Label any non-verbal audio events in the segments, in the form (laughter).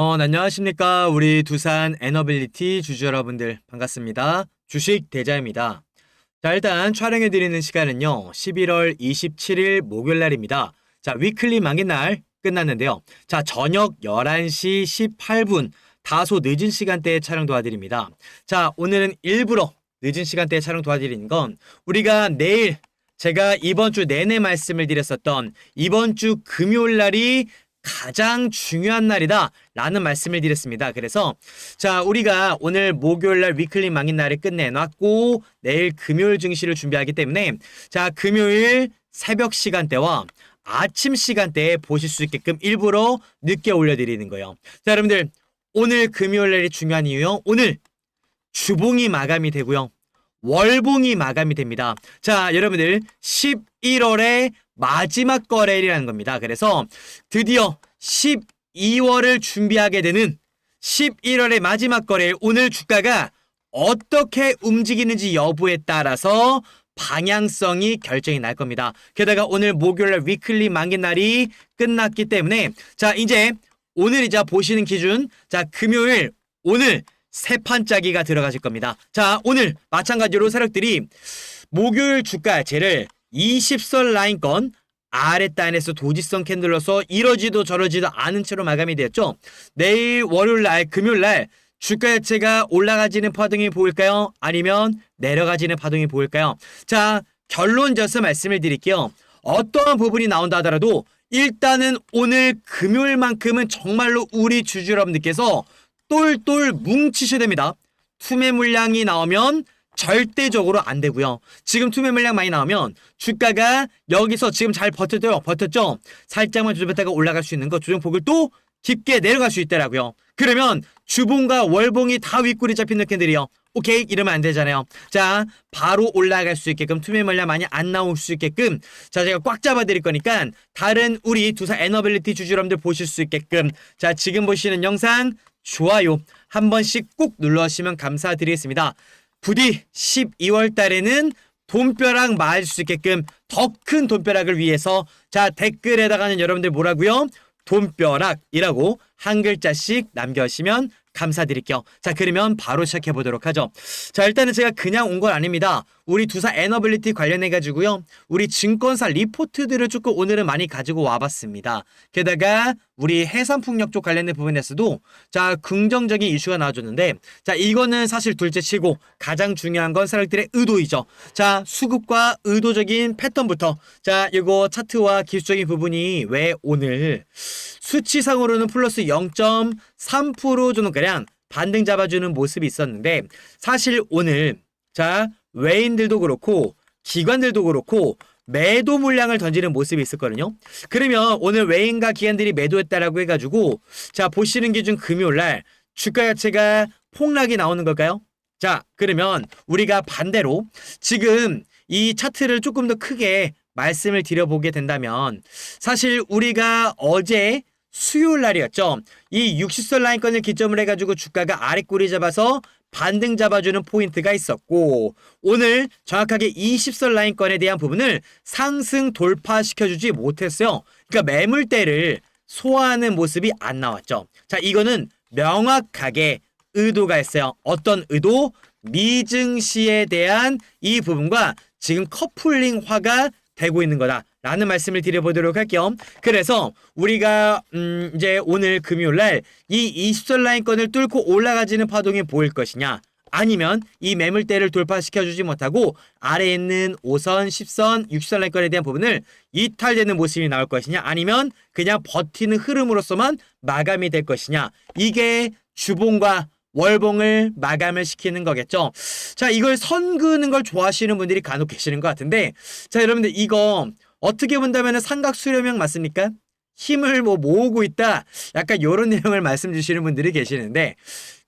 어, 네, 안녕하십니까. 우리 두산 에너빌리티 주주 여러분들 반갑습니다. 주식 대자입니다. 자, 일단 촬영해드리는 시간은요. 11월 27일 목요일 날입니다. 자, 위클리 만기 날 끝났는데요. 자, 저녁 11시 18분 다소 늦은 시간대에 촬영 도와드립니다. 자, 오늘은 일부러 늦은 시간대에 촬영 도와드리는 건 우리가 내일 제가 이번 주 내내 말씀을 드렸었던 이번 주 금요일 날이 가장 중요한 날이다 라는 말씀을 드렸습니다. 그래서 자 우리가 오늘 목요일 날 위클리 망인 날을 끝내놨고 내일 금요일 증시를 준비하기 때문에 자 금요일 새벽 시간대와 아침 시간대에 보실 수 있게끔 일부러 늦게 올려드리는 거예요. 자 여러분들 오늘 금요일 날이 중요한 이유요. 오늘 주봉이 마감이 되고요. 월봉이 마감이 됩니다. 자, 여러분들 11월의 마지막 거래일이라는 겁니다. 그래서 드디어 12월을 준비하게 되는 11월의 마지막 거래일 오늘 주가가 어떻게 움직이는지 여부에 따라서 방향성이 결정이 날 겁니다. 게다가 오늘 목요일 위클리 만기 날이 끝났기 때문에 자, 이제 오늘이자 보시는 기준 자, 금요일 오늘 세 판짜기가 들어가실 겁니다. 자, 오늘 마찬가지로 세력들이 목요일 주가제를 20선 라인권 아랫단에서 도지성 캔들로서 이러지도 저러지도 않은 채로 마감이 되었죠. 내일 월요일 날 금요일 날 주가 자체가 올라가지는 파동이 보일까요? 아니면 내려가지는 파동이 보일까요? 자, 결론져서 말씀을 드릴게요. 어떠한 부분이 나온다 하더라도 일단은 오늘 금요일만큼은 정말로 우리 주주 여러분들께서 똘똘 뭉치셔야 됩니다. 투매 물량이 나오면 절대적으로 안 되고요. 지금 투매 물량 많이 나오면 주가가 여기서 지금 잘 버텼죠? 버텼죠? 살짝만 조정했다가 올라갈 수 있는 거 조정폭을 또 깊게 내려갈 수 있더라고요. 그러면 주봉과 월봉이 다 윗골이 잡힌 느낌들이요. 오케이 이러면 안 되잖아요. 자 바로 올라갈 수 있게끔 투매 물량 많이 안 나올 수 있게끔 자 제가 꽉 잡아 드릴 거니까 다른 우리 두사 에너빌리티 주주 여러분들 보실 수 있게끔 자 지금 보시는 영상 좋아요 한 번씩 꾹 눌러주시면 감사드리겠습니다. 부디 12월 달에는 돈벼락 맞을 수 있게끔 더 큰 돈벼락을 위해서 자 댓글에다가는 여러분들 뭐라고요? 돈벼락이라고 한 글자씩 남겨주시면 감사드릴게요. 자, 그러면 바로 시작해 보도록 하죠. 자, 일단은 제가 그냥 온 건 아닙니다. 우리 두사 에너빌리티 관련해 가지고요. 우리 증권사 리포트들을 조금 오늘은 많이 가지고 와봤습니다. 게다가 우리 해상풍력 쪽 관련된 부분에서도 자 긍정적인 이슈가 나와줬는데 자 이거는 사실 둘째치고 가장 중요한 건 사람들의 의도이죠. 자 수급과 의도적인 패턴부터 자 이거 차트와 기술적인 부분이 왜 오늘 수치상으로는 플러스 0.3% 정도 가량 반등 잡아주는 모습이 있었는데 사실 오늘 자 외인들도 그렇고 기관들도 그렇고 매도 물량을 던지는 모습이 있었거든요. 그러면 오늘 외인과 기관들이 매도했다라고 해가지고 자 보시는 기준 금요일 날 주가 자체가 폭락이 나오는 걸까요? 자 그러면 우리가 반대로 지금 이 차트를 조금 더 크게 말씀을 드려보게 된다면 사실 우리가 어제 수요일 날이었죠. 이 60선 라인권을 기점을 해가지고 주가가 아래 꼬리 잡아서 반등 잡아주는 포인트가 있었고 오늘 정확하게 20선 라인권에 대한 부분을 상승 돌파시켜주지 못했어요. 그러니까 매물대를 소화하는 모습이 안 나왔죠. 자 이거는 명확하게 의도가 있어요. 어떤 의도? 미증시에 대한 이 부분과 지금 커플링화가 되고 있는 거다. 라는 말씀을 드려보도록 할게요. 그래서 우리가 음 이제 오늘 금요일 날 이 20선 라인권을 뚫고 올라가지는 파동이 보일 것이냐 아니면 이 매물대를 돌파시켜 주지 못하고 아래에 있는 5선, 10선, 60선 라인권에 대한 부분을 이탈되는 모습이 나올 것이냐 아니면 그냥 버티는 흐름으로서만 마감이 될 것이냐 이게 주봉과 월봉을 마감을 시키는 거겠죠. 자, 이걸 선 그는 걸 좋아하시는 분들이 간혹 계시는 것 같은데 자, 여러분들 이거 어떻게 본다면 삼각 수렴형 맞습니까? 힘을 뭐 모으고 있다. 약간 요런 (laughs) 내용을 말씀 주시는 분들이 계시는데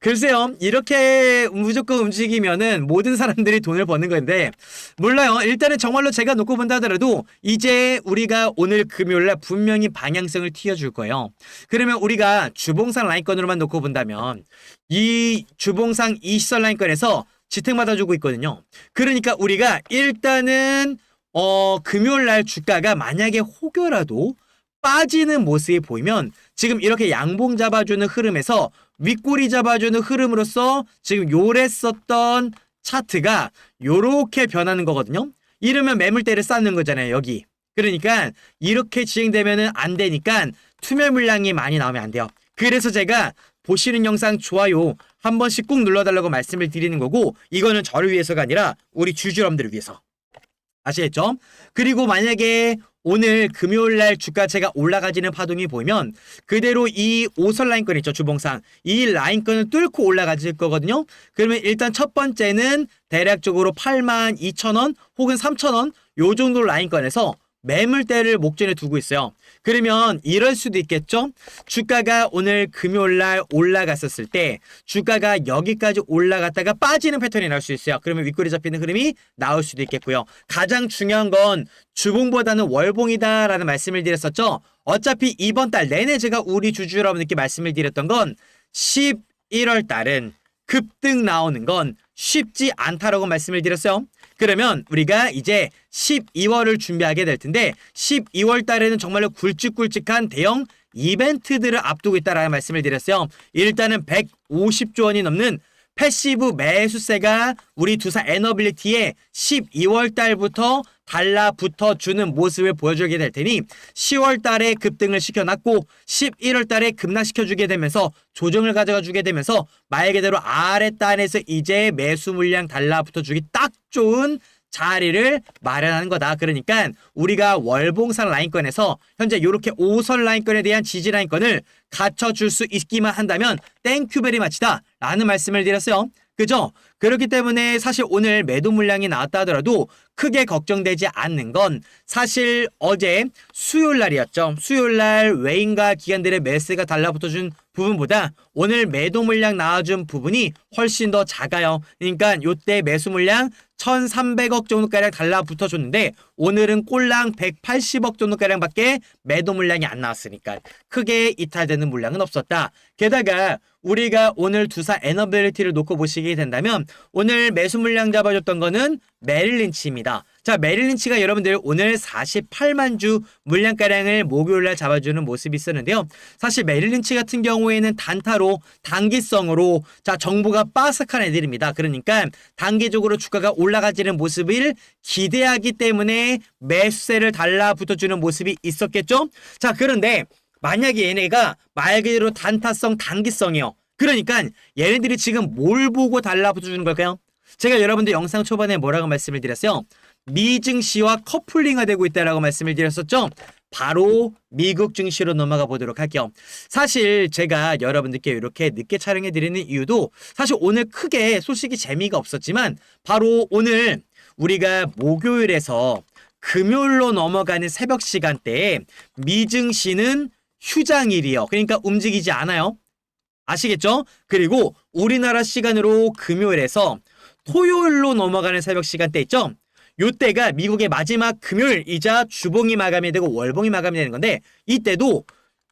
글쎄요. 이렇게 무조건 움직이면은 모든 사람들이 돈을 버는 건데 몰라요. 일단은 정말로 제가 놓고 본다 하더라도 이제 우리가 오늘 금요일 날 분명히 방향성을 튀어 줄 거예요. 그러면 우리가 주봉상 라인권으로만 놓고 본다면 이 주봉상 20선 라인권에서 지탱 받아주고 있거든요. 그러니까 우리가 일단은 어, 금요일 날 주가가 만약에 혹여라도 빠지는 모습이 보이면 지금 이렇게 양봉 잡아주는 흐름에서 윗꼬리 잡아주는 흐름으로써 지금 요래 썼던 차트가 요렇게 변하는 거거든요. 이러면 매물대를 쌓는 거잖아요, 여기. 그러니까 이렇게 진행되면은 안 되니까 투매 물량이 많이 나오면 안 돼요. 그래서 제가 보시는 영상 좋아요 한 번씩 꾹 눌러달라고 말씀을 드리는 거고 이거는 저를 위해서가 아니라 우리 주주여러분들을 위해서 아시겠죠? 그리고 만약에 오늘 금요일 날 주가채가 올라가지는 파동이 보이면 그대로 이 5선 라인권 있죠 주봉상 이 라인권을 뚫고 올라가질 거거든요 그러면 일단 첫 번째는 대략적으로 8만 2천 원 혹은 3천 원 요 정도 라인권에서 매물대를 목전에 두고 있어요 그러면 이럴 수도 있겠죠 주가가 오늘 금요일 날 올라갔었을 때 주가가 여기까지 올라갔다가 빠지는 패턴이 나올 수 있어요 그러면 윗꼬리 잡히는 흐름이 나올 수도 있겠고요 가장 중요한 건 주봉보다는 월봉이다라는 말씀을 드렸었죠. 어차피 이번 달 내내 제가 우리 주주 여러분들께 말씀을 드렸던 건 11월 달은 급등 나오는 건 쉽지 않다라고 말씀을 드렸어요. 그러면 우리가 이제 12월을 준비하게 될 텐데 12월 달에는 정말로 굵직굵직한 대형 이벤트들을 앞두고 있다라는 말씀을 드렸어요. 일단은 150조 원이 넘는 패시브 매수세가 우리 두사 에너빌리티에 12월 달부터 달라붙어 주는 모습을 보여주게 될 테니 10월 달에 급등을 시켜놨고 11월 달에 급락시켜 주게 되면서 조정을 가져가 주게 되면서 말 그대로 아랫단에서 이제 매수 물량 달라붙어 주기 딱 좋은 자리를 마련하는 거다. 그러니까 우리가 월봉산 라인권에서 현재 이렇게 5선 라인권에 대한 지지 라인권을 갖춰줄 수 있기만 한다면 땡큐베리 마치다 라는 말씀을 드렸어요. 그죠? 그렇기 때문에 사실 오늘 매도 물량이 나왔다 하더라도 크게 걱정되지 않는 건 사실 어제 수요일 날이었죠. 수요일 날 외인과 기관들의 매스가 달라붙어준 부분보다 오늘 매도 물량 나와준 부분이 훨씬 더 작아요. 그러니까 요때 매수 물량 1,300억 정도가량 달라붙어 줬는데 오늘은 꼴랑 180억 정도가량밖에 매도 물량이 안 나왔으니까 크게 이탈되는 물량은 없었다. 게다가 우리가 오늘 두사 에너빌리티를 놓고 보시게 된다면 오늘 매수 물량 잡아줬던 거는 메릴린치입니다. 자, 메릴린치가 여러분들 오늘 48만 주 물량가량을 목요일날 잡아주는 모습이 있었는데요. 사실 메릴린치 같은 경우에는 단타로 단기성으로 자 정보가 빠삭한 애들입니다. 그러니까 단기적으로 주가가 올라가지는 모습을 기대하기 때문에 매수세를 달라붙어주는 모습이 있었겠죠. 자, 그런데 만약에 얘네가 말 그대로 단타성 단기성이요. 그러니까 얘네들이 지금 뭘 보고 달라붙어주는 걸까요? 제가 여러분들 영상 초반에 뭐라고 말씀을 드렸어요? 미 증 시와 커플링화 되고 있다라고 말씀을 드렸었죠. 바로 미국 증시로 넘어가 보도록 할게요. 사실 제가 여러분들께 이렇게 늦게 촬영해 드리는 이유도 사실 오늘 크게 소식이 재미가 없었지만 바로 오늘 우리가 목요일에서 금요일로 넘어가는 새벽 시간대에 미증시는 휴장일이요. 그러니까 움직이지 않아요. 아시겠죠? 그리고 우리나라 시간으로 금요일에서 토요일로 넘어가는 새벽 시간대 있죠? 요때가 미국의 마지막 금요일이자 주봉이 마감이 되고 월봉이 마감이 되는 건데 이때도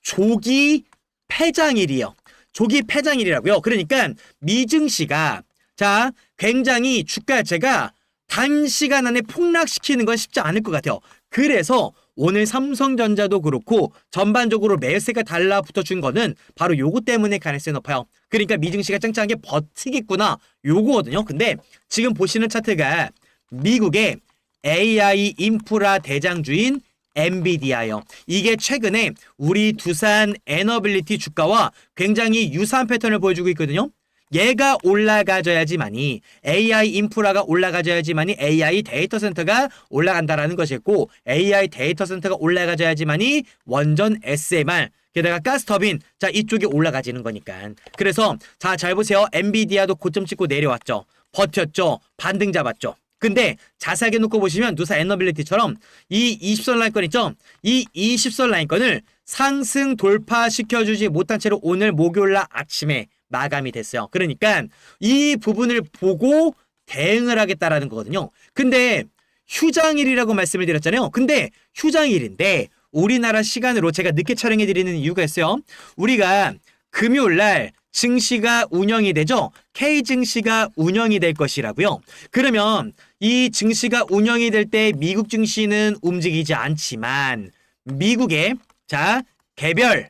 조기 폐장일이에요. 조기 폐장일이라고요. 그러니까 미증시가 자 굉장히 주가 자체가 단시간 안에 폭락시키는 건 쉽지 않을 것 같아요. 그래서 오늘 삼성전자도 그렇고 전반적으로 매수세가 달라붙어 준 거는 바로 요거 때문에 가능성이 높아요. 그러니까 미증시가 짱짱하게 버티겠구나 요거거든요. 근데 지금 보시는 차트가 미국의 AI 인프라 대장주인 엔비디아요. 이게 최근에 우리 두산 에너빌리티 주가와 굉장히 유사한 패턴을 보여주고 있거든요. 얘가 올라가져야지만이 AI 인프라가 올라가져야지만이 AI 데이터 센터가 올라간다라는 것이었고 AI 데이터 센터가 올라가져야지만이 원전 SMR 게다가 가스터빈 자 이쪽이 올라가지는 거니까. 그래서 자 잘 보세요. 엔비디아도 고점 찍고 내려왔죠. 버텼죠. 반등 잡았죠 근데 자세하게 놓고 보시면 누사 에너빌리티처럼 이 20선 라인권 있죠 이 20선 라인권을 상승 돌파시켜주지 못한 채로 오늘 목요일날 아침에 마감이 됐어요. 그러니까 이 부분을 보고 대응을 하겠다라는 거거든요. 근데 휴장일이라고 말씀을 드렸잖아요. 근데 휴장일인데 우리나라 시간으로 제가 늦게 촬영해 드리는 이유가 있어요. 우리가 금요일 날 증시가 운영이 되죠. K 증시가 운영이 될 것이라고요. 그러면 이 증시가 운영이 될 때 미국 증시는 움직이지 않지만 미국의 자, 개별,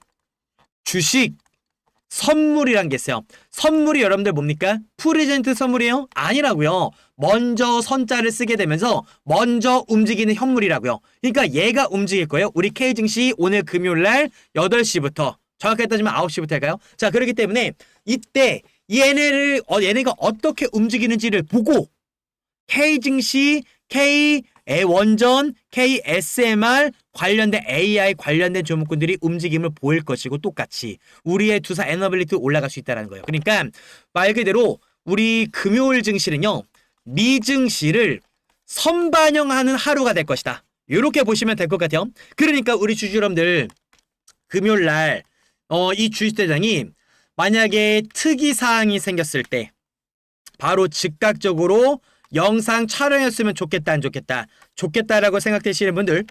주식, 선물이란 게 있어요. 선물이 여러분들 뭡니까? 프레젠트 선물이에요? 아니라고요. 먼저 선자를 쓰게 되면서 먼저 움직이는 현물이라고요. 그러니까 얘가 움직일 거예요. 우리 K 증시 오늘 금요일 날 8시부터 정확하게 따지면 9시부터 할까요? 자, 그렇기 때문에 이때 얘네를 어, 얘네가 어떻게 움직이는지를 보고 K 증시, K 의 원전, KSMR 관련된 AI 관련된 종목군들이 움직임을 보일 것이고 똑같이 우리의 두사 에너빌리티 올라갈 수 있다는 거예요. 그러니까 말 그대로 우리 금요일 증시는요. 미 증시를 선반영하는 하루가 될 것이다. 이렇게 보시면 될 것 같아요. 그러니까 우리 주주 여러분들 금요일 날 어, 이 주식대장이 만약에 특이 사항이 생겼을 때 바로 즉각적으로 영상 촬영했으면 좋겠다 안 좋겠다 좋겠다라고 생각되시는 분들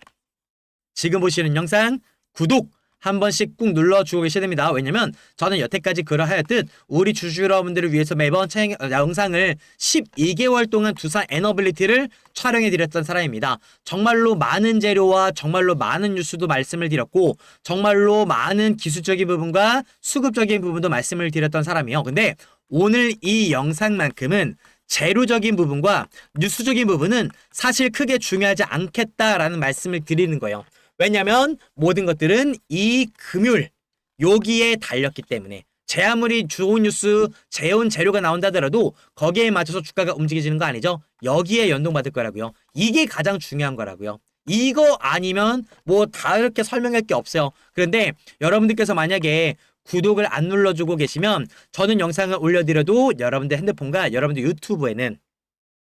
지금 보시는 영상 구독 한 번씩 꾹 눌러주고 계셔야 됩니다. 왜냐면 저는 여태까지 그러하였듯 우리 주주 여러분들을 위해서 매번 어, 영상을 12개월 동안 두산 에너빌리티를 촬영해 드렸던 사람입니다. 정말로 많은 재료와 정말로 많은 뉴스도 말씀을 드렸고 정말로 많은 기술적인 부분과 수급적인 부분도 말씀을 드렸던 사람이에요. 근데 오늘 이 영상만큼은 재료적인 부분과 뉴스적인 부분은 사실 크게 중요하지 않겠다라는 말씀을 드리는 거예요. 왜냐면 모든 것들은 이 금요일 여기에 달렸기 때문에 제 아무리 좋은 뉴스, 재온 재료가 나온다 하더라도 거기에 맞춰서 주가가 움직여지는 거 아니죠? 여기에 연동받을 거라고요. 이게 가장 중요한 거라고요. 이거 아니면 뭐 다르게 설명할 게 없어요. 그런데 여러분들께서 만약에 구독을 안 눌러주고 계시면 저는 영상을 올려드려도 여러분들 핸드폰과 여러분들 유튜브에는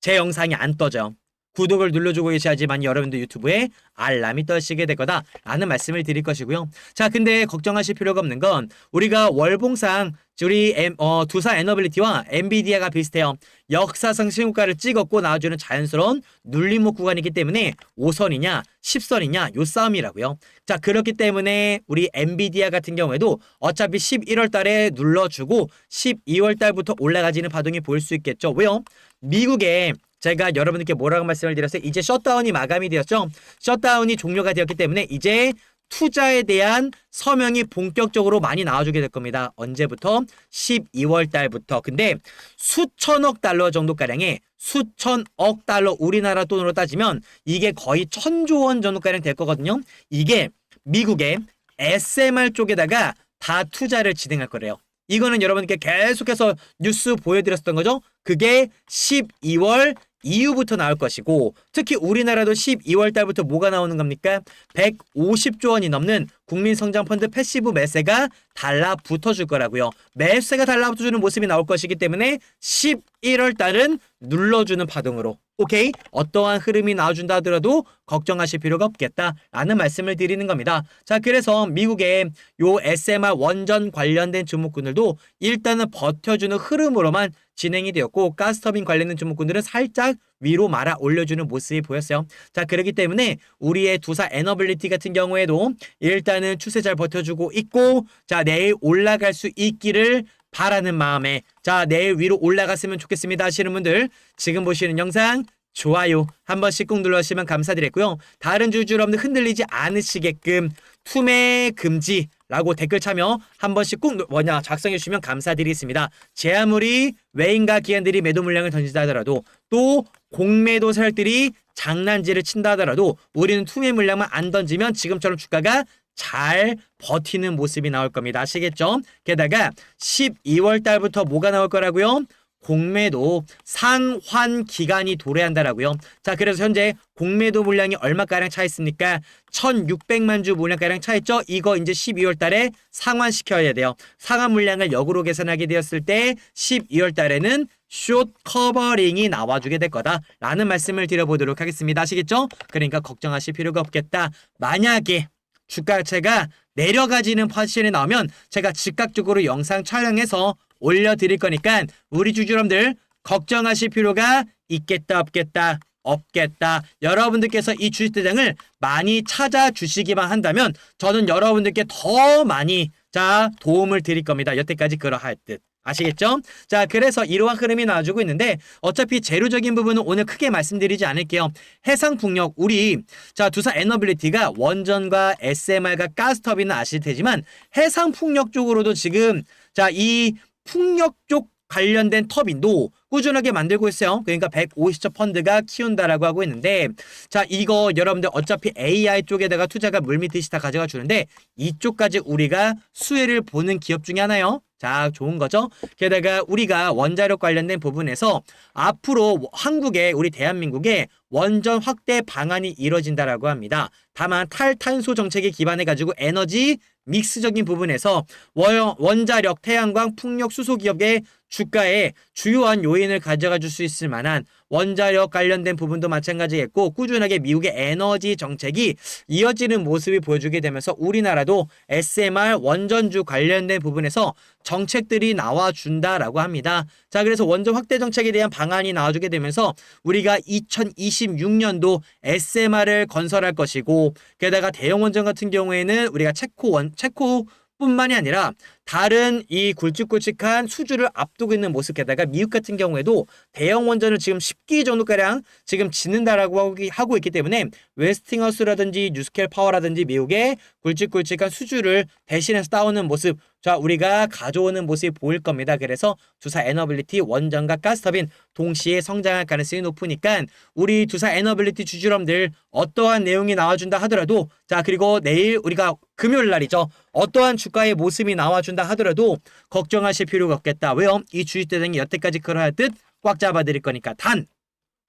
제 영상이 안 떠져. 구독을 눌러주고 계셔야지만 여러분들 유튜브에 알람이 떠시게 될 거다라는 말씀을 드릴 것이고요. 자, 근데 걱정하실 필요가 없는 건 우리가 월봉상 우리 엠, 어, 두사 에너빌리티와 엔비디아가 비슷해요. 역사상 신고가를 찍었고 나와주는 자연스러운 눌림목 구간이기 때문에 5선이냐 10선이냐 요 싸움이라고요. 자 그렇기 때문에 우리 엔비디아 같은 경우에도 어차피 11월 달에 눌러주고 12월 달부터 올라가지는 파동이 보일 수 있겠죠. 왜요? 미국에 제가 여러분들께 뭐라고 말씀을 드렸어요? 이제 셧다운이 마감이 되었죠. 셧다운이 종료가 되었기 때문에 이제 투자에 대한 서명이 본격적으로 많이 나와주게 될 겁니다. 언제부터? 12월 달부터. 근데 수천억 달러 정도가량의 수천억 달러 우리나라 돈으로 따지면 이게 거의 천조 원 정도가량 될 거거든요. 이게 미국의 SMR 쪽에다가 다 투자를 진행할 거래요. 이거는 여러분께 계속해서 뉴스 보여드렸던 거죠. 그게 12월 이후부터 나올 것이고 특히 우리나라도 12월 달부터 뭐가 나오는 겁니까? 150조 원이 넘는 국민성장펀드 패시브 매세가 달라붙어 줄 거라고요. 매세가 달라붙어 주는 모습이 나올 것이기 때문에 11월 달은 눌러주는 파동으로 오케이 어떠한 흐름이 나와준다 하더라도 걱정하실 필요가 없겠다라는 말씀을 드리는 겁니다. 자 그래서 미국의 요 SMR 원전 관련된 주목군들도 일단은 버텨주는 흐름으로만 진행이 되었고 가스터빈 관련된 주목군들은 살짝 위로 말아 올려주는 모습이 보였어요. 자 그렇기 때문에 우리의 두사 에너빌리티 같은 경우에도 일단은 추세 잘 버텨주고 있고 자 내일 올라갈 수 있기를 바라는 마음에 자 내일 위로 올라갔으면 좋겠습니다 하시는 분들 지금 보시는 영상 좋아요 한 번씩 꾹 눌러주시면 감사드리고요. 다른 주주 여러분들 흔들리지 않으시게끔 투매 금지 라고 댓글 참여 한 번씩 꾹 누- 뭐냐 작성해 주시면 감사드리겠습니다. 제 아무리 외인과 기관들이 매도 물량을 던진다 하더라도 또 공매도 세력들이 장난질을 친다 하더라도 우리는 투매 물량만 안 던지면 지금처럼 주가가 잘 버티는 모습이 나올 겁니다. 아시겠죠? 게다가 12월 달부터 뭐가 나올 거라고요? 공매도 상환 기간이 도래한다라고요. 자, 그래서 현재 공매도 물량이 얼마가량 차 있습니까? 1,600만 주 물량가량 차 있죠? 이거 이제 12월 달에 상환시켜야 돼요. 상환 물량을 역으로 계산하게 되었을 때 12월 달에는 숏 커버링이 나와주게 될 거다라는 말씀을 드려보도록 하겠습니다. 아시겠죠? 그러니까 걱정하실 필요가 없겠다. 만약에 주가체가 내려가지는 파션이 나오면 제가 즉각적으로 영상 촬영해서 올려드릴 거니까 우리 주주님들 걱정하실 필요가 있겠다 없겠다 없겠다. 여러분들께서 이 주식대장을 많이 찾아주시기만 한다면 저는 여러분들께 더 많이 자, 도움을 드릴 겁니다. 여태까지 그러할 듯. 아시겠죠? 자, 그래서 이러한 흐름이 나와주고 있는데 어차피 재료적인 부분은 오늘 크게 말씀드리지 않을게요. 해상풍력, 우리 자 두산 에너빌리티가 원전과 SMR과 가스터빈은 아실 테지만 해상풍력 쪽으로도 지금 자 이 풍력 쪽 관련된 터빈도 꾸준하게 만들고 있어요. 그러니까 150조 펀드가 키운다라고 하고 있는데 자 이거 여러분들 어차피 AI 쪽에다가 투자가 물밀듯이 다 가져가 주는데 이쪽까지 우리가 수혜를 보는 기업 중에 하나요. 자 좋은 거죠. 게다가 우리가 원자력 관련된 부분에서 앞으로 한국에 우리 대한민국에 원전 확대 방안이 이뤄진다라고 합니다. 다만 탈탄소 정책에 기반해 가지고 에너지 믹스적인 부분에서 원- 원자력, 태양광, 풍력, 수소 기업의 주가에 주요한 요인을 가져가 줄 수 있을 만한 원자력 관련된 부분도 마찬가지겠고 꾸준하게 미국의 에너지 정책이 이어지는 모습이 보여주게 되면서 우리나라도 SMR 원전주 관련된 부분에서 정책들이 나와준다라고 합니다. 자, 그래서 원전 확대 정책에 대한 방안이 나와주게 되면서 우리가 2026년도 SMR을 건설할 것이고 게다가 대형 원전 같은 경우에는 우리가 체코 원 체코 뿐만이 아니라 다른 이 굵직굵직한 수주를 앞두고 있는 모습 게다가 미국 같은 경우에도 대형 원전을 지금 10기 정도가량 지금 짓는다라고 하고- 있기 때문에 웨스팅하우스라든지 뉴스켈 파워라든지 미국의 굵직굵직한 수주를 대신해서 따오는 모습 자 우리가 가져오는 모습이 보일 겁니다. 그래서 두사 에너빌리티 원전과 가스터빈 동시에 성장할 가능성이 높으니까 우리 두사 에너빌리티 주주럼들 어떠한 내용이 나와준다 하더라도 자 그리고 내일 우리가 금요일 날이죠. 어떠한 주가의 모습이 나와준다 하더라도 걱정하실 필요가 없겠다. 왜요? 이 주식대장이 여태까지 그러하듯 꽉 잡아드릴 거니까 단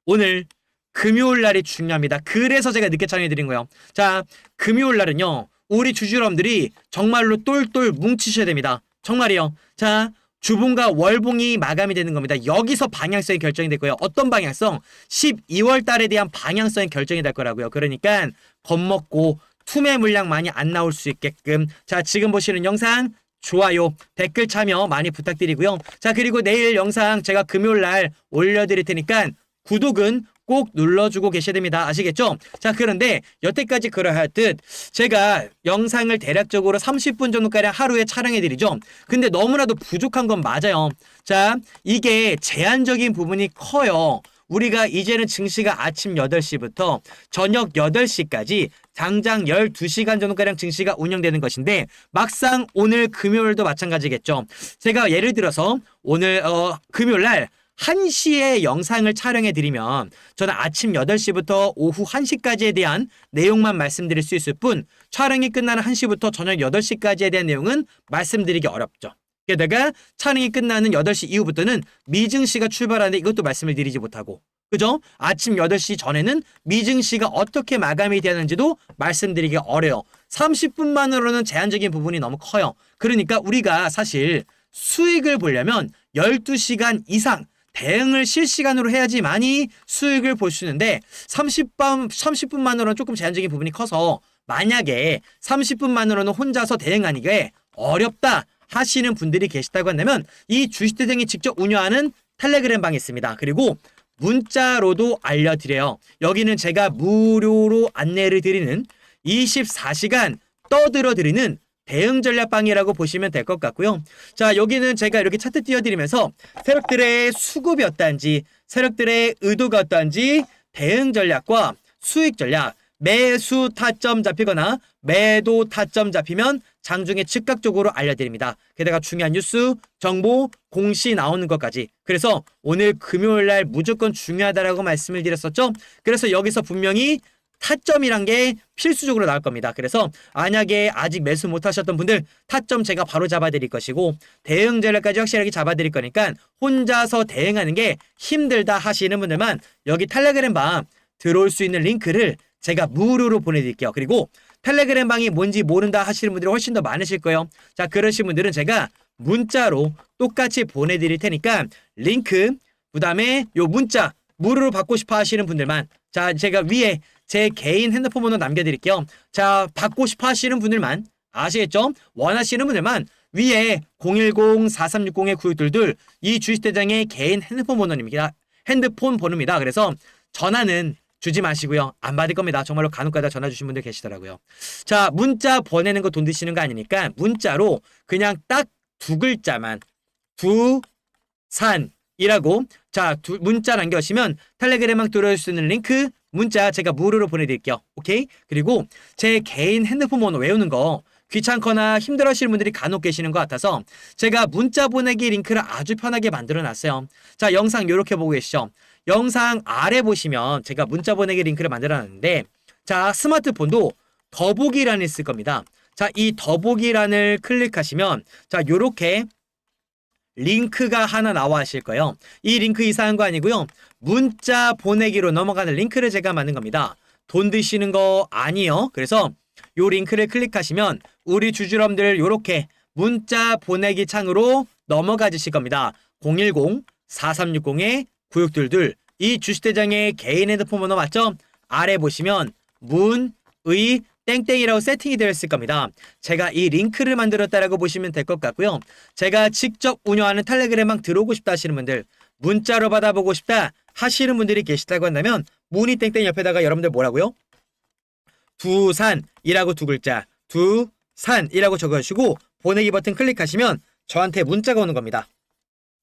오늘 금요일 날이 중요합니다. 그래서 제가 늦게 참여해드린 거예요. 자 금요일 날은요. 우리 주주럼들이 정말로 똘똘 뭉치셔야 됩니다. 정말이요. 자 주봉과 월봉이 마감이 되는 겁니다. 여기서 방향성이 결정이 될 거예요. 어떤 방향성? 12월 달에 대한 방향성이 결정이 될 거라고요. 그러니까 겁먹고 투매 물량 많이 안 나올 수 있게끔 자 지금 보시는 영상 좋아요 댓글 참여 많이 부탁드리고요. 자 그리고 내일 영상 제가 금요일 날 올려드릴 테니까 구독은 꼭 눌러주고 계셔야 됩니다. 아시겠죠? 자 그런데 여태까지 그러하듯 제가 영상을 대략적으로 30분 정도가량 하루에 촬영해드리죠. 근데 너무나도 부족한 건 맞아요. 자 이게 제한적인 부분이 커요. 우리가 이제는 증시가 아침 8시부터 저녁 8시까지 당장 12시간 정도가량 증시가 운영되는 것인데 막상 오늘 금요일도 마찬가지겠죠. 제가 예를 들어서 오늘 어, 금요일 날 1시에 영상을 촬영해 드리면 저는 아침 8시부터 오후 1시까지에 대한 내용만 말씀드릴 수 있을 뿐 촬영이 끝나는 1시부터 저녁 8시까지에 대한 내용은 말씀드리기 어렵죠. 게다가 촬영이 끝나는 8시 이후부터는 미증시가 출발하는데 이것도 말씀을 드리지 못하고 그죠? 아침 8시 전에는 미증시가 어떻게 마감이 되는지도 말씀드리기 어려요. 30분만으로는 제한적인 부분이 너무 커요. 그러니까 우리가 사실 수익을 보려면 12시간 이상 대응을 실시간으로 해야지만이 수익을 볼 수 있는데 30분 30분만으로는 조금 제한적인 부분이 커서 만약에 30분만으로는 혼자서 대응하기에 어렵다 하시는 분들이 계시다고 한다면 이 주식대장이 직접 운영하는 텔레그램 방이 있습니다. 그리고 문자로도 알려드려요. 여기는 제가 무료로 안내를 드리는 24시간 떠들어 드리는 대응 전략방이라고 보시면 될 것 같고요. 자, 여기는 제가 이렇게 차트 띄워드리면서 세력들의 수급이 어떠한지, 세력들의 의도가 어떠한지, 대응 전략과 수익 전략, 매수 타점 잡히거나 매도 타점 잡히면 장중에 즉각적으로 알려드립니다. 게다가 중요한 뉴스, 정보, 공시 나오는 것까지. 그래서 오늘 금요일 날 무조건 중요하다라고 말씀을 드렸었죠. 그래서 여기서 분명히 타점이란 게 필수적으로 나올 겁니다. 그래서 만약에 아직 매수 못 하셨던 분들 타점 제가 바로 잡아드릴 것이고 대응 전략까지 확실하게 잡아드릴 거니까 혼자서 대응하는 게 힘들다 하시는 분들만 여기 텔레그램 방 들어올 수 있는 링크를 제가 무료로 보내드릴게요. 그리고 텔레그램 방이 뭔지 모른다 하시는 분들이 훨씬 더 많으실 거예요. 자 그러신 분들은 제가 문자로 똑같이 보내드릴 테니까 링크 그 다음에 요 문자 무료로 받고 싶어 하시는 분들만 자 제가 위에 제 개인 핸드폰 번호 남겨드릴게요. 자 받고 싶어 하시는 분들만 아시겠죠? 원하시는 분들만 위에 010-4360-9622 이 주식대장의 개인 핸드폰 번호입니다. 핸드폰 번호입니다. 그래서 전화는 주지 마시고요. 안 받을 겁니다. 정말로 간혹가다 전화 주신 분들 계시더라고요. 자, 문자 보내는 거 돈 드시는 거 아니니까 문자로 그냥 딱 두 글자만 두 산 이라고 자, 두, 문자 남겨주시면 텔레그램망 들어올 수 있는 링크 문자 제가 무료로 보내드릴게요. 오케이? 그리고 제 개인 핸드폰 번호 외우는 거 귀찮거나 힘들어 하시는 분들이 간혹 계시는 것 같아서 제가 문자 보내기 링크를 아주 편하게 만들어 놨어요. 자, 영상 이렇게 보고 계시죠? 영상 아래 보시면 제가 문자 보내기 링크를 만들어 놨는데 자, 스마트폰도 더보기란을 쓸 겁니다. 자, 이 더보기란을 클릭하시면 자, 요렇게 링크가 하나 나와 하실 거예요. 이 링크 이상한 거 아니고요. 문자 보내기로 넘어가는 링크를 제가 만든 겁니다. 돈 드시는 거 아니요. 그래서 요 링크를 클릭하시면 우리 주주럼들 요렇게 문자 보내기 창으로 넘어가 주실 겁니다. 010-4360-9622 이 주식대장의 개인 핸드폰 번호 맞죠? 아래 보시면 문의 땡땡이라고 세팅이 되어 있을 겁니다. 제가 이 링크를 만들었다라고 보시면 될 것 같고요. 제가 직접 운영하는 텔레그램망 들어오고 싶다 하시는 분들, 문자로 받아보고 싶다 하시는 분들이 계시다고 한다면 문의 땡땡 옆에다가 여러분들 뭐라고요? 두산이라고 두 글자, 두산이라고 적어주시고 보내기 버튼 클릭하시면 저한테 문자가 오는 겁니다.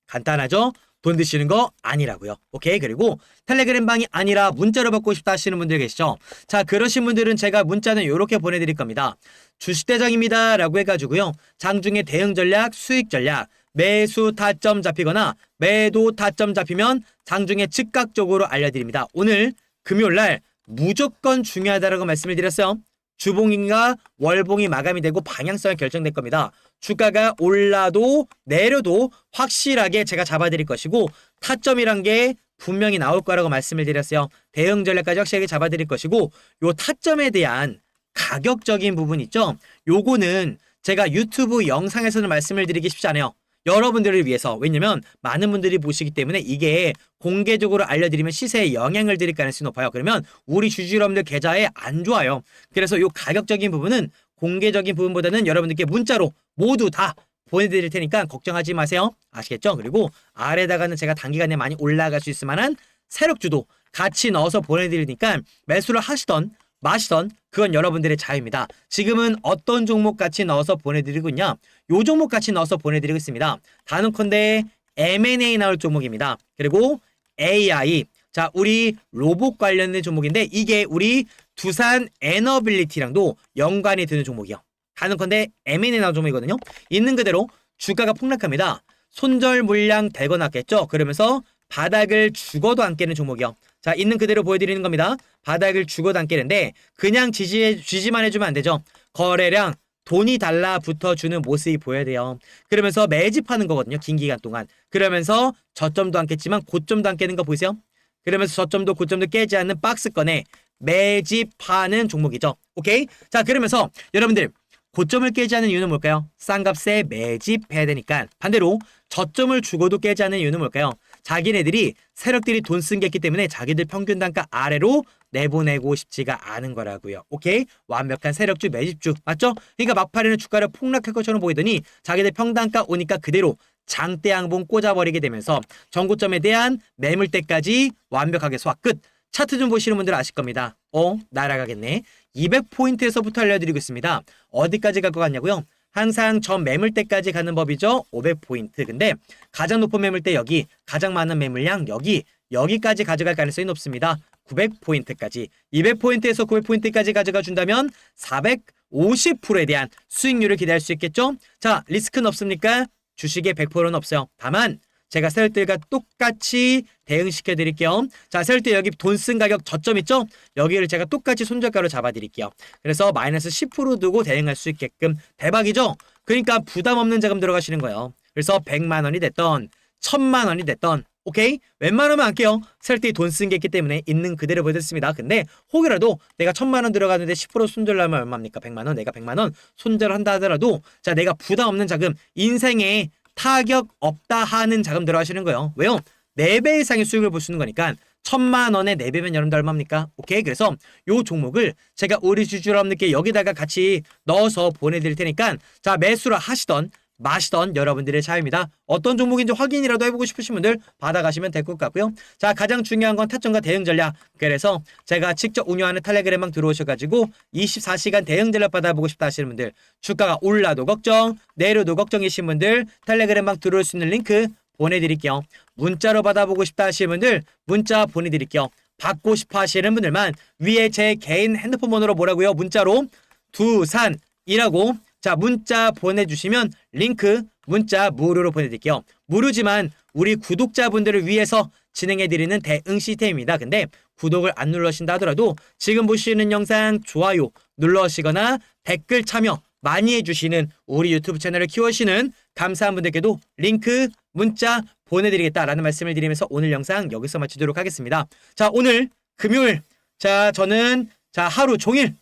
간단하죠? 돈 드시는 거 아니라고요. 오케이. 그리고 텔레그램 방이 아니라 문자로 받고 싶다 하시는 분들 계시죠? 자, 그러신 분들은 제가 문자는 이렇게 보내드릴 겁니다. 주식대장입니다. 라고 해가지고요. 장중에 대응 전략, 수익 전략, 매수 타점 잡히거나 매도 타점 잡히면 장중에 즉각적으로 알려드립니다. 오늘 금요일 날 무조건 중요하다라고 말씀을 드렸어요. 주봉인가 월봉이 마감이 되고 방향성이 결정될 겁니다. 주가가 올라도 내려도 확실하게 제가 잡아드릴 것이고 타점이란 게 분명히 나올 거라고 말씀을 드렸어요. 대응 전략까지 확실하게 잡아드릴 것이고 요 타점에 대한 가격적인 부분 있죠. 요거는 제가 유튜브 영상에서는 말씀을 드리기 쉽지 않아요. 여러분들을 위해서 왜냐면 많은 분들이 보시기 때문에 이게 공개적으로 알려드리면 시세에 영향을 드릴 가능성이 높아요. 그러면 우리 주주 여러분들 계좌에 안 좋아요. 그래서 요 가격적인 부분은 공개적인 부분보다는 여러분들께 문자로 모두 다 보내드릴 테니까 걱정하지 마세요. 아시겠죠? 그리고 아래다가는 제가 단기간에 많이 올라갈 수 있을 만한 세력주도 같이 넣어서 보내드리니까 매수를 하시던 마시던 그건 여러분들의 자유입니다. 지금은 어떤 종목 같이 넣어서 보내드리고 있냐? 요 종목 같이 넣어서 보내드리고 있습니다. 단언컨대 M&A 나올 종목입니다. 그리고 AI 자 우리 로봇 관련된 종목인데 이게 우리 두산 에너빌리티랑도 연관이 드는 종목이요. 단언컨대 M&A 나올 종목이거든요. 있는 그대로 주가가 폭락합니다. 손절 물량 대거 났겠죠. 그러면서 바닥을 죽어도 안 깨는 종목이요. 자, 있는 그대로 보여드리는 겁니다. 바닥을 죽어도 안 깨는데 그냥 지지해 주지만 해주면 안 되죠. 거래량 돈이 달라붙어 주는 모습이 보여야 돼요. 그러면서 매집하는 거거든요. 긴 기간 동안. 그러면서 저점도 안 깼지만 고점도 안 깨는 거 보이세요? 그러면서 저점도 고점도 깨지 않는 박스권에 매집하는 종목이죠. 오케이? 자, 그러면서 여러분들 고점을 깨지 않는 이유는 뭘까요? 싼 값에 매집해야 되니까 반대로 저점을 죽어도 깨지 않는 이유는 뭘까요? 자기네들이 세력들이 돈 쓴 게 있기 때문에 자기들 평균 단가 아래로 내보내고 싶지가 않은 거라고요. 오케이? 완벽한 세력주 매집주 맞죠? 그러니까 막판에는 주가를 폭락할 것처럼 보이더니 자기들 평단가 오니까 그대로 장대 양봉 꽂아버리게 되면서 전고점에 대한 매물대까지 완벽하게 소화 끝. 차트 좀 보시는 분들 아실 겁니다. 어? 날아가겠네. 200포인트에서부터 알려드리고 있습니다. 어디까지 갈 것 같냐고요? 항상 전 매물대까지 가는 법이죠. 500포인트. 근데 가장 높은 매물대 여기, 가장 많은 매물량 여기, 여기까지 가져갈 가능성이 높습니다. 900포인트까지. 200포인트에서 900포인트까지 가져가 준다면 450%에 대한 수익률을 기대할 수 있겠죠? 자, 리스크는 없습니까? 주식에 100%는 없어요. 다만 제가 세력들과 똑같이 대응시켜 드릴게요. 자, 세력들 여기 돈 쓴 가격 저점 있죠? 여기를 제가 똑같이 손절가로 잡아 드릴게요. 그래서 마이너스 10% 두고 대응할 수 있게끔 대박이죠? 그러니까 부담 없는 자금 들어가시는 거예요. 그래서 100만 원이 됐던 1000만 원이 됐던 오케이? 웬만하면 안 깨요. 세력들이 돈쓴 게 있기 때문에 있는 그대로 보여드렸습니다. 근데 혹이라도 내가 1000만 원 들어가는데 10% 손절하면 얼마입니까? 100만 원, 내가 100만 원 손절한다 하더라도 자, 내가 부담 없는 자금 인생에 타격 없다 하는 자금 들어가시는 거예요. 왜요? 4배 이상의 수익을 볼 수 있는 거니까 천만 원에 4배면 여러분들 얼마입니까? 오케이 그래서 요 종목을 제가 우리 주주 여러분들께 여기다가 같이 넣어서 보내드릴 테니까 자 매수를 하시던 마시던 여러분들의 차입니다. 어떤 종목인지 확인이라도 해보고 싶으신 분들 받아가시면 될 것 같고요. 자, 가장 중요한 건 타점과 대응 전략. 그래서 제가 직접 운영하는 텔레그램방 들어오셔가지고 24시간 대응 전략 받아보고 싶다 하시는 분들, 주가가 올라도 걱정, 내려도 걱정이신 분들, 텔레그램방 들어올 수 있는 링크 보내드릴게요. 문자로 받아보고 싶다 하시는 분들, 문자 보내드릴게요. 받고 싶어 하시는 분들만 위에 제 개인 핸드폰 번호로 뭐라고요? 문자로 두산이라고 자 문자 보내주시면 링크 문자 무료로 보내드릴게요. 무료지만 우리 구독자분들을 위해서 진행해드리는 대응 시스템입니다. 근데 구독을 안 눌러신다 하더라도 지금 보시는 영상 좋아요 눌러시거나 댓글 참여 많이 해주시는 우리 유튜브 채널을 키워주시는 감사한 분들께도 링크 문자 보내드리겠다라는 말씀을 드리면서 오늘 영상 여기서 마치도록 하겠습니다. 자 오늘 금요일 자 저는 자 하루 종일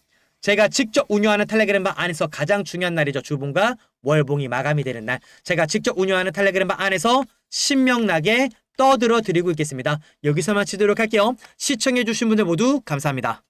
제가 직접 운영하는 텔레그램방 안에서 가장 중요한 날이죠. 주봉과 월봉이 마감이 되는 날. 제가 직접 운영하는 텔레그램방 안에서 신명나게 떠들어 드리고 있겠습니다. 여기서 마치도록 할게요. 시청해주신 분들 모두 감사합니다.